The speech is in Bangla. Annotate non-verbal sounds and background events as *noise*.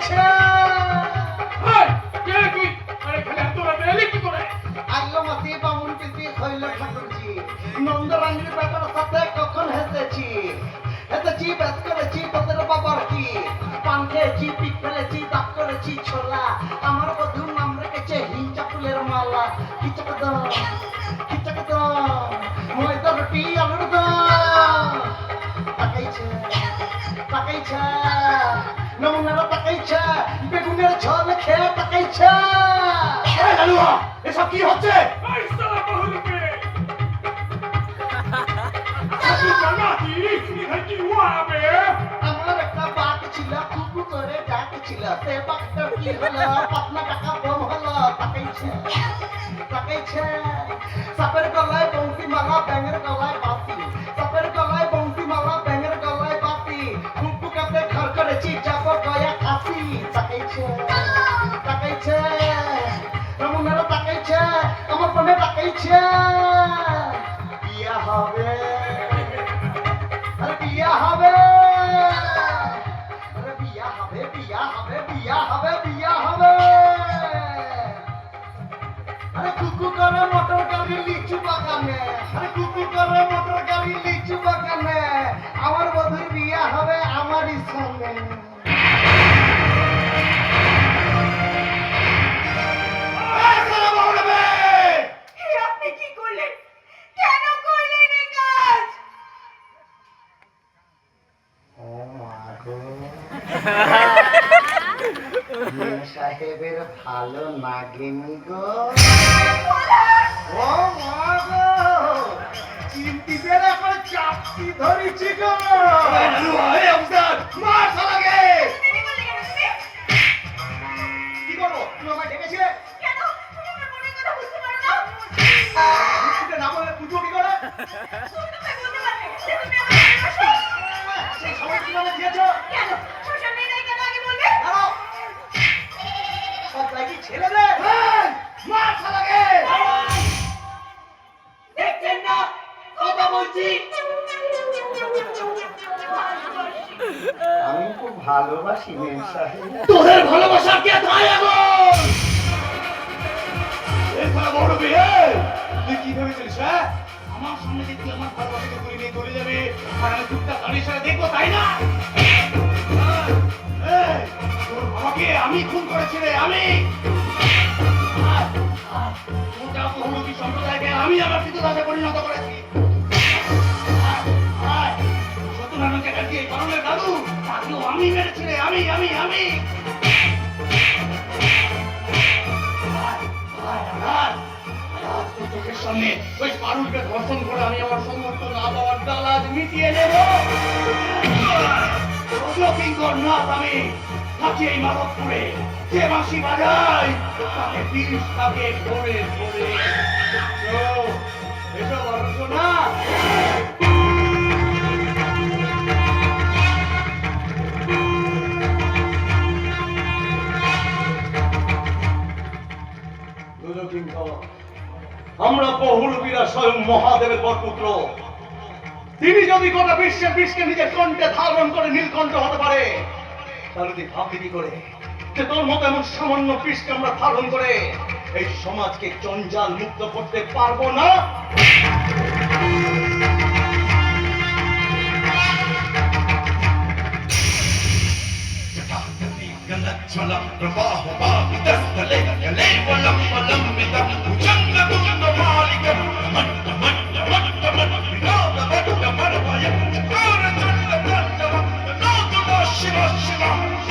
আচ্ছা। নন্দরানীর ব্যাপার সাথে কখন হেসেছি হেসেছি ব্যাস করেছি তোদের বাবার কি পান খেয়েছি পিক ফেলেছি তাপ করেছি ছোলা। আমার বধুর নাম রেখেছে হিংচা ফুলের মালা। খিচক খিচক ময়দা রুটি আলুর দাকাইছে তাকাইছে। নমুনারা তাকাইছে বেগুনের ঝোল খেয়ে তাকাইছে এসব কি হচ্ছে! *laughs* আমার একটা বাঘ ছিল কুকু করে ডাক ছিল। সে বাঘটা কি হলো? পাতলা টাকা বম হলো তাকাইছে তাকাইছে সাপের গলায় বংশী মালা ব্যাঙের গলায় বাসি তাকাইছে বিয়া হবে। বিয়া হবে। বিয়া হবে বিয়া হবে বিয়া হবে বিয়া হবে। আরে কুকু করে মোটর গাড়ি লিচু বাগানে। আরে কুকু করে মোটর আমার বধুর বিয়া হবে আমারই সঙ্গে সাহেবের ভালো নাগেনি গো ও চিমটি বেড়ে চাপটি ধরেছি গো ছেলেদের মার শালাকে। দেখছেন না? কথা বলছি। আমি খুব ভালোবাসি মেম সাহেব। তোদের ভালোবাসা কে তাই এখন এই কি হ্যাঁ? আমার সামনে যে তুই আমার ভালোবাসাকে তুই নিয়ে চলে যাবে আর আমি চুপটা তাদের সাথে দেখব তাই না? আমি খুন করেছি রে আমি। বহুরূপী সম্প্রদায়কে আমি আমার পিতদাসে পরিণত করেছি। সত্যনারায়ণ চ্যাটার্জি এই বারণের দাদু, তাকেও আমি মেরেছি রে আমি আমি। আমি আজ চোখের সামনে ওই পারুলকে ধর্ষণ করে আমি আমার সমস্ত না পাওয়ার দালাজ মিটিয়ে নেব। কিঙ্কর নাথ আমি। থাকি এই মাধবপুরে যে বাঁশি বাজায়, তাকে তিরিশ তাকে ধরে ধরে এসব আলোচনা আমরা বহুরূপীরা স্বয়ং মহাদেবের বরপুত্র। তিনি যদি গোটা বিশ্বের বিষকে নিজের কণ্ঠে ধারণ করে নীলকণ্ঠ হতে পারে তাহলে তুই ভাবলি কি করে? যে তোর মতো এমন সামান্য পৃষ্ঠে আমরা ধারণ করে এই সমাজকে জঞ্জাল মুক্ত করতে পারব না? জ্বলম প্রবাহ বাহ, দস্তলে গলে বলম বলম মিতম Allah.